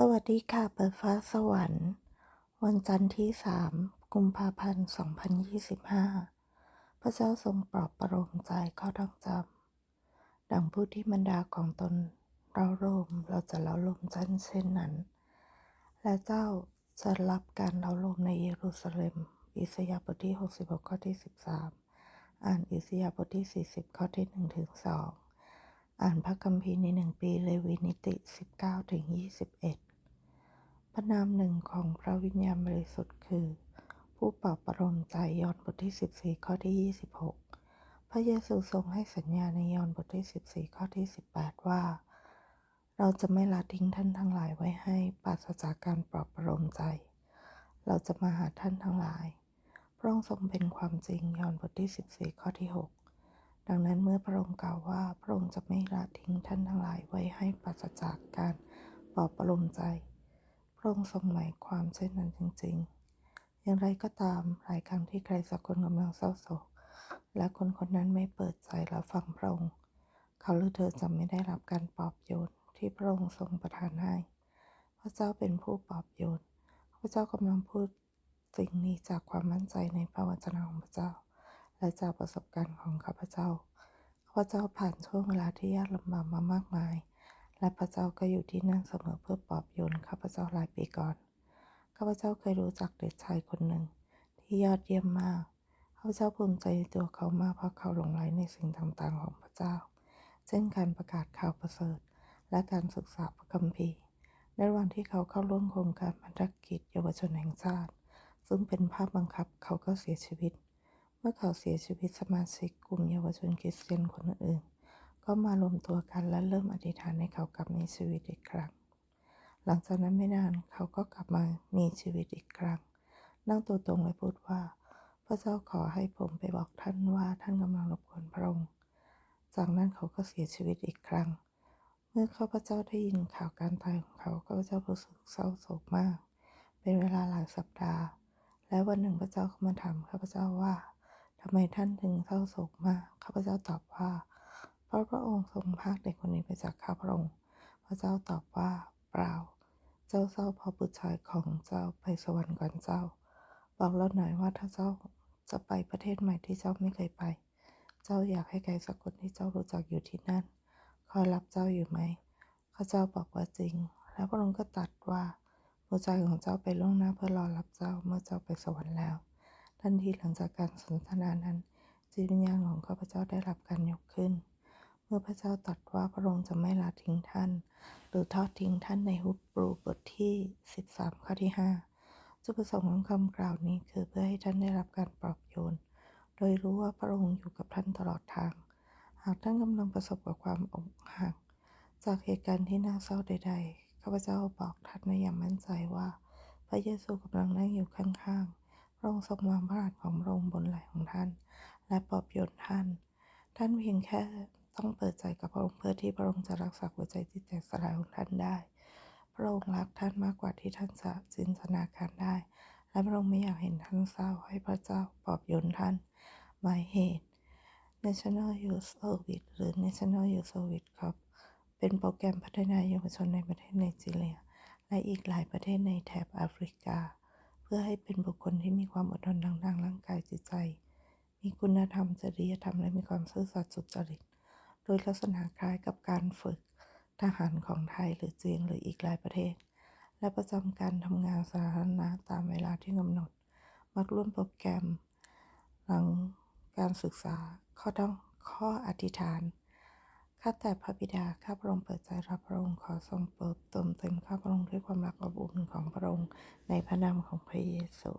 สวัสดีค่ะ เปิดฟ้าสวรรค์ วันจันทร์ที่ 3 กุมภาพันธ์ 2025 พระเจ้าทรงปลอบประโลมใจข้อต้องจำ ดังผู้ที่มันดาของตนเราโลมเราจะเล้าโลมจันเช่นนั้น และเจ้าจะรับการเล้าโลมในเยรูซาเล็ม อิสยาห์บทที่ 66 ข้อที่ 13 อ่านอิสยาห์บทที่ 40 ข้อที่1ถึง2อ่านพระคัมภีร์ในหนึ่งปีเลวีนิติ 19ถึง21 พระนามหนึ่งของพระวิญญาณบริสุทธิ์คือ ผู้ปลอบประโลมใจยอห์นบทที่ 14 ข้อที่ 26 พระเยซูทรงให้สัญญาในยอห์นบทที่ 14 ข้อที่ 18 ว่า เราจะไม่ละทิ้งท่านทั้งหลายไว้ให้ปราศจากการปลอบประโลมใจ เราจะมาหาท่านทั้งหลาย พระองค์ทรงเป็นความจริงยอห์นบทที่ 14 ข้อที่ 6ดังนั้นเมื่อพระองค์กล่าวว่าพระองค์จะไม่ละทิ้งท่านทั้งหลายไว้ให้ปราศจากการปลอบประโลมใจ ระองค์ทรงหมายความเช่นนั้นจริง ๆ อย่างไรก็ตามหลายครั้งที่ใครสักคนกำลังเศร้าโศก และคนคนนั้นไม่เปิดใจรับฟังพระองค์ เขาหรือเธอจะไม่ได้รับการปลอบโยนที่พระองค์ทรงประทานให้ พระเจ้าเป็นผู้ปลอบโยน พระเจ้ากำลังพูดสิ่งนี้จากความมั่นใจในพระวจนะของพระเจ้า และจากประสบการณ์ของข้าพเจ้า ข้าพเจ้าผ่านช่วงเวลาที่ยากลำบากมามากมาย และพระเจ้าก็อยู่ที่นั่นเสมอเพื่อปลอบโยนข้าพเจ้าหลายปีก่อน ข้าพเจ้าเคยรู้จักเด็กชายคนหนึ่ง ที่ยอดเยี่ยมมาก ข้าพเจ้าภูมิใจในตัวเขามากเพราะเขาหลงไหลในสิ่งต่างๆของพระเจ้า เช่นการประกาศข่าวประเสริฐ และการศึกษาพระคัมภีร์ ในระหว่างที่เขาเข้าร่วมโครงการพันธกิจเยาวชนแห่งชาติ ซึ่งเป็นภาพบังคับเขาก็เสียชีวิต เมื่อเขาเสียชีวิตสมาชิกกลุ่มเยาวชนคริสเตียนคนอื่นๆ ก็มารวมตัวกันและเริ่มอธิษฐานให้เขากลับมีชีวิตอีกครั้ง หลังจากนั้นไม่นานเขาก็กลับมามีชีวิตอีกครั้ง นั่งตัวตรงและพูดว่า พระเจ้าขอให้ผมไปบอกท่านว่าท่านกำลังรบกวนพระองค์ จากนั้นเขาก็เสียชีวิตอีกครั้ง เมื่อข้าพเจ้าได้ยินข่าวการตายของเขาข้าพเจ้ารู้สึกเศร้าโศกมาก เป็นเวลาหลายสัปดาห์ และวันหนึ่งพระเจ้าก็มาถามข้าพเจ้าว่าทำไมท่านถึงเศร้าโศกมากข้าพเจ้าตอบว่า พราะพระองค์ทรงพากเด็กคนนี้ไปจากข้าพระองค์ พระเจ้าตอบว่าเปล่า เจ้าเศร้าพราะบุตรชายของเจ้าไปสวรรค์ก่อนเจ้า บอกเราหน่อยว่าถ้าเจ้าจะไปประเทศใหม่ที่เจ้าไม่เคยไป เจ้าอยากให้ใครสักคนที่เจ้ารู้จักอยู่ที่นั่น คอยรับเจ้าอยู่ไหมข้าเจ้าบอกว่าจริง แล้วพระองค์ก็ตรัสว่าบุตรชายของเจ้าไปล่วงหน้าเพื่อรอรับเจ้าเมื่อเจ้าไปสวรรค์แล้วทันทีหลังจากการสนทนานั้นจิตวิญญาณของข้าพเจ้าได้รับการยกขึ้น เมื่อพระเจ้าตรัสว่าพระองค์จะไม่ละทิ้งท่าน หรือทอดทิ้งท่านในฮุบรูบทที่ 13 ข้อที่ 5 จุดประสงค์ของคำกล่าวนี้คือเพื่อให้ท่านได้รับการปลอบโยน โดยรู้ว่าพระองค์อยู่กับท่านตลอดทาง หากท่านกำลังประสบกับความอกหัก จากเหตุการณ์ที่น่าเศร้าใด ๆ ข้าพเจ้าบอกท่านในอย่างมั่นใจว่า พระเยซูกำลังนั่งอยู่ข้างๆ พระองค์ทรงวางพระหัตถ์ของพระองค์บนไหล่ของท่าน และปลอบโยนท่าน ท่านเพียงแค่ ต้องเปิดใจกับพระองค์เพื่อที่พระองค์จะรักษาหัวใจที่แตกสลายของท่านได้ พระองค์รักท่านมากกว่าที่ท่านจะจินตนาการได้ และพระองค์ไม่อยากเห็นท่านเศร้าให้พระเจ้าปลอบโยนท่านหมายเหตุ National Youth Service หรือ National Youth Service ครับ เป็นโปรแกรมพัฒนาเยาวชนในประเทศไนจีเรีย และอีกหลายประเทศในแถบแอฟริกา เพื่อให้เป็นบุคคลที่มีความอดทนทางด้านร่างกายจิตใจ มีคุณธรรมจริยธรรมและมีความซื่อสัตย์สุจริต โดยลักษณะคล้ายกับการฝึกทหารของไทยหรือจีนหรืออีกหลายประเทศ และประจำการทำงานสาธารณะตามเวลาที่กำหนด มักร่วมโปรแกรม หลังการศึกษาข้อต้องข้ออธิษฐานข้าแต่พระบิดาข้าพระองค์เปิดใจรับพระองค์ขอทรงเปิดเติมเต็มข้าพระองค์ด้วยความรักอบอุ่นของพระองค์ในพระนามของพระเยซู